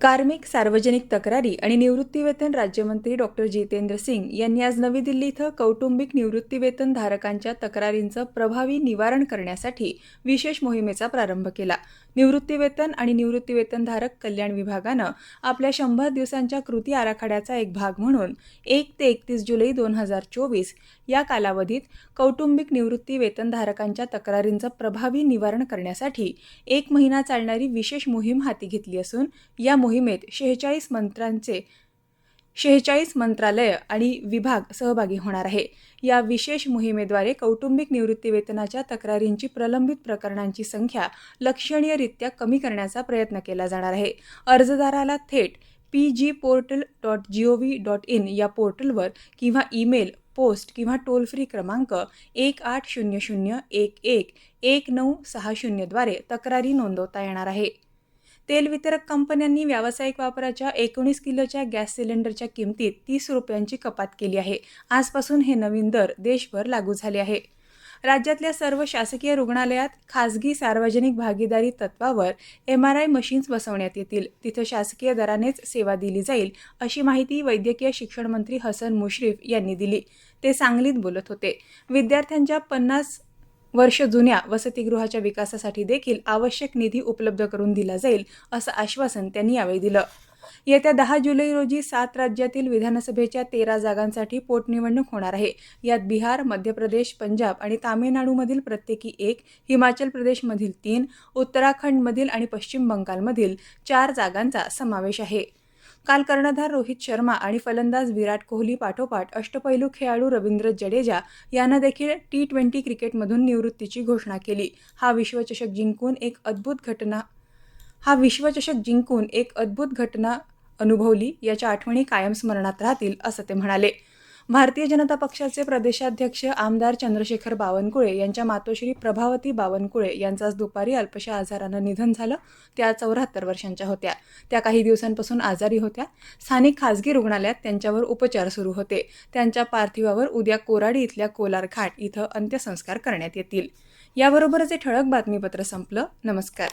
कार्मिक सार्वजनिक तक्रारी आणि निवृत्तीवेतन राज्यमंत्री डॉक्टर जितेंद्र सिंग यांनी आज नवी दिल्ली इथं कौटुंबिक निवृत्तीवेतन धारकांच्या तक्रारींचं प्रभावी निवारण करण्यासाठी विशेष मोहिमेचा प्रारंभ केला. निवृत्तीवेतन आणि निवृत्तीवेतनधारक कल्याण विभागानं आपल्या शंभर दिवसांच्या कृती आराखड्याचा एक भाग म्हणून एक ते एकतीस जुलै दोन हजार चोवीस या कालावधीत कौटुंबिक निवृत्तीवेतनधारकांच्या तक्रारींचं प्रभावी निवारण करण्यासाठी एक महिना चालणारी विशेष मोहीम हाती घेतली असून या मोहिमेत शेहेचाळीस मंत्र्यांचे शेहेचाळीस मंत्रालय आणि विभाग सहभागी होणार आहे. या विशेष मोहिमेद्वारे कौटुंबिक निवृत्तीवेतनाच्या तक्रारींची प्रलंबित प्रकरणांची संख्या लक्षणीयरित्या कमी करण्याचा प्रयत्न केला जाणार आहे. अर्जदाराला थेट P G portal dot G O V dot in या पोर्टलवर किंवा ईमेल पोस्ट किंवा टोल फ्री क्रमांक एक आठ शून्य शून्य एक एक एक नऊ सहा शून्यद्वारे तक्रारी नोंदवता येणार आहे. तेल वितरक कंपन्यांनी व्यावसायिक वापराच्या एकोणीस किलोच्या गॅस सिलेंडरच्या किमतीत तीस रुपयांची कपात केली आहे. आजपासून हे नवीन दर देशभर लागू झाले आहे. राज्यातल्या सर्व शासकीय रुग्णालयात खाजगी सार्वजनिक भागीदारी तत्वावर एम आर आय मशीन्स बसवण्यात येतील. तिथं शासकीय दरानेच सेवा दिली जाईल अशी माहिती वैद्यकीय शिक्षण मंत्री हसन मुश्रीफ यांनी दिली. ते सांगलीत बोलत होते. विद्यार्थ्यांच्या पन्नास वर्ष जुन्या वसतिगृहाच्या विकासासाठी देखील आवश्यक निधी उपलब्ध करून दिला जाईल असं आश्वासन त्यांनी यावेळी दिलं. येत्या दहा जुलै रोजी सात राज्यातील विधानसभेच्या तेरा जागांसाठी पोटनिवडणूक होणार आहे. यात बिहार मध्य प्रदेश पंजाब आणि तामिळनाडूमधील प्रत्येकी एक हिमाचल प्रदेशमधील तीन उत्तराखंडमधील आणि पश्चिम बंगालमधील चार जागांचा समावेश आहे. काल कर्णधार रोहित शर्मा आणि फलंदाज विराट कोहली पाठोपाठ अष्टपैलू खेळाडू रवींद्र जडेजा यानं देखील टी ट्वेंटी क्रिकेटमधून निवृत्तीची घोषणा केली. हा विश्वचषक जिंकून एक अद्भुत घटना हा विश्वचषक जिंकून एक अद्भुत घटना अनुभवली. याच्या आठवणी कायम स्मरणात राहतील असं ते म्हणाले. भारतीय जनता पक्षाचे प्रदेशाध्यक्ष आमदार चंद्रशेखर बावनकुळे यांच्या मातोश्री प्रभावती बावनकुळे यांचं आज दुपारी अल्पशा आजारानं निधन झालं. त्या चौऱ्याहत्तर वर्षांच्या होत्या. त्या काही दिवसांपासून आजारी होत्या. स्थानिक खासगी रुग्णालयात त्यांच्यावर उपचार सुरू होते. त्यांच्या पार्थिवावर उद्या कोराडी इथल्या कोलार घाट इथं अंत्यसंस्कार करण्यात येतील. याबरोबरच हे ठळक बातमीपत्र संपलं. नमस्कार.